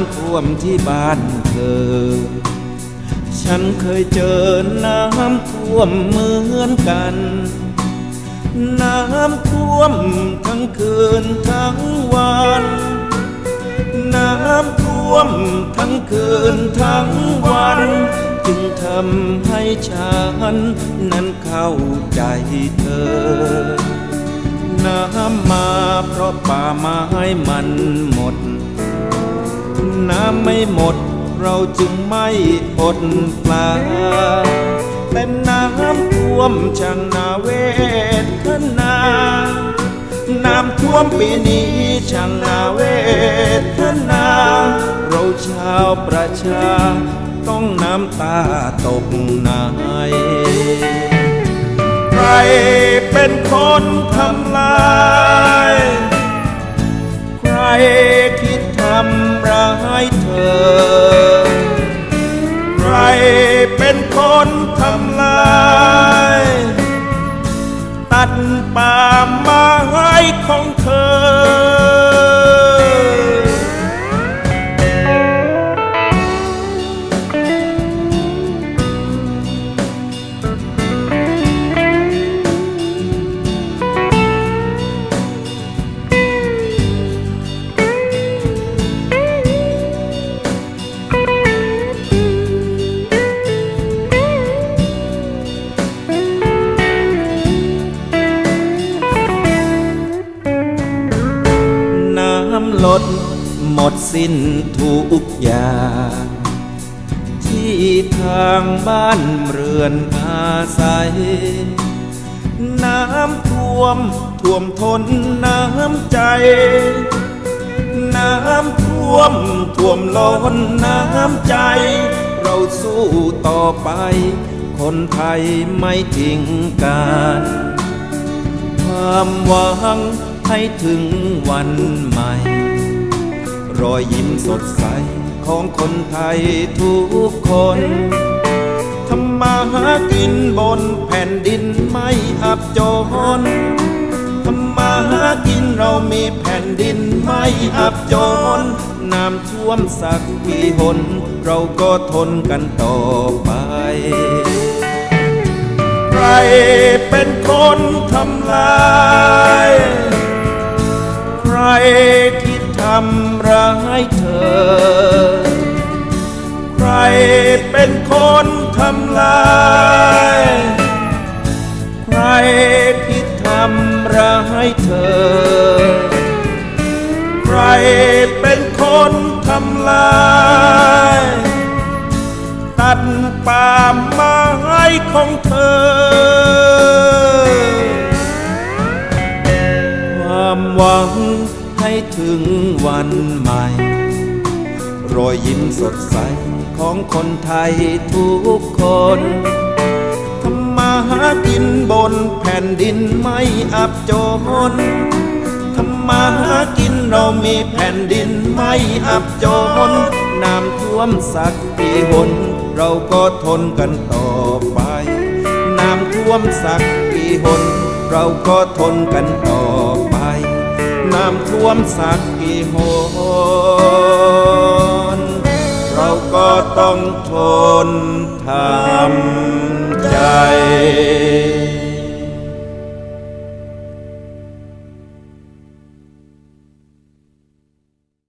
ำท่วมที่บ้านเธอ ฉันเคยเจอน้ำท่วมเหมือนกัน น้ำท่วมทั้งคืนทั้งวัน น้ำท่วมทั้งคืนทั้งวัน จึงทำให้ฉันนั้นเข้าใจเธอ น้ำมาเพราะป่าไม้มันหมดำไม่หมด เราจึงไม่อดปลาแต่น้ำท่วมช่างนาเวทนา น้ำท่วมปีนี้ช่างนาเวทนา เราชาวประชา ต้องน้ำตาตกในใครเป็นคนทำลายใครคิดทำร้าย อ ใครเป็นคนทำลาย ตัดป่าไม้ของเธอ มดสิ้นทุกอย่าง ที่ทางบ้านเรือนอาศัย น้ำท่วมท่วมทนน้ำใจ น้ำท่วมท่วมล้นน้ำใจ เราสู้ต่อไป คนไทยไม่ทิ้งกันความหวังให้ถึงวันใหม่ รอยยิ้มสดใสของคนไทยทุกคนทำมาหากินบนแผ่นดินไม่อับจนทำมาหากินเรามีแผ่นดินไม่อับจนน้ำท่วมสักกี่หน เราก็ทนกันต่อไป ใครเป็นคนทำลาย ใครคิดท เป็นคนทำลาย ใครคิดทำร้ายเธอ ใครเป็นคนทำลาย ตัดป่าไม้ของเธอ ความหวังให้ถึงวันใหม่ รอยยิ้มสดใสของคนไทยทุกคนทำมาหากินบนแผ่นดินไม่อับจนทำมาหากินเรามีแผ่นดินไม่อับจน น้ำท่วมสักกี่หน เราก็ทนกันต่อไป น้ำท่วมสักกี่หน เราก็ทนกันต่อไป น้ำท่วมสักกี่หน ต้องทนทำ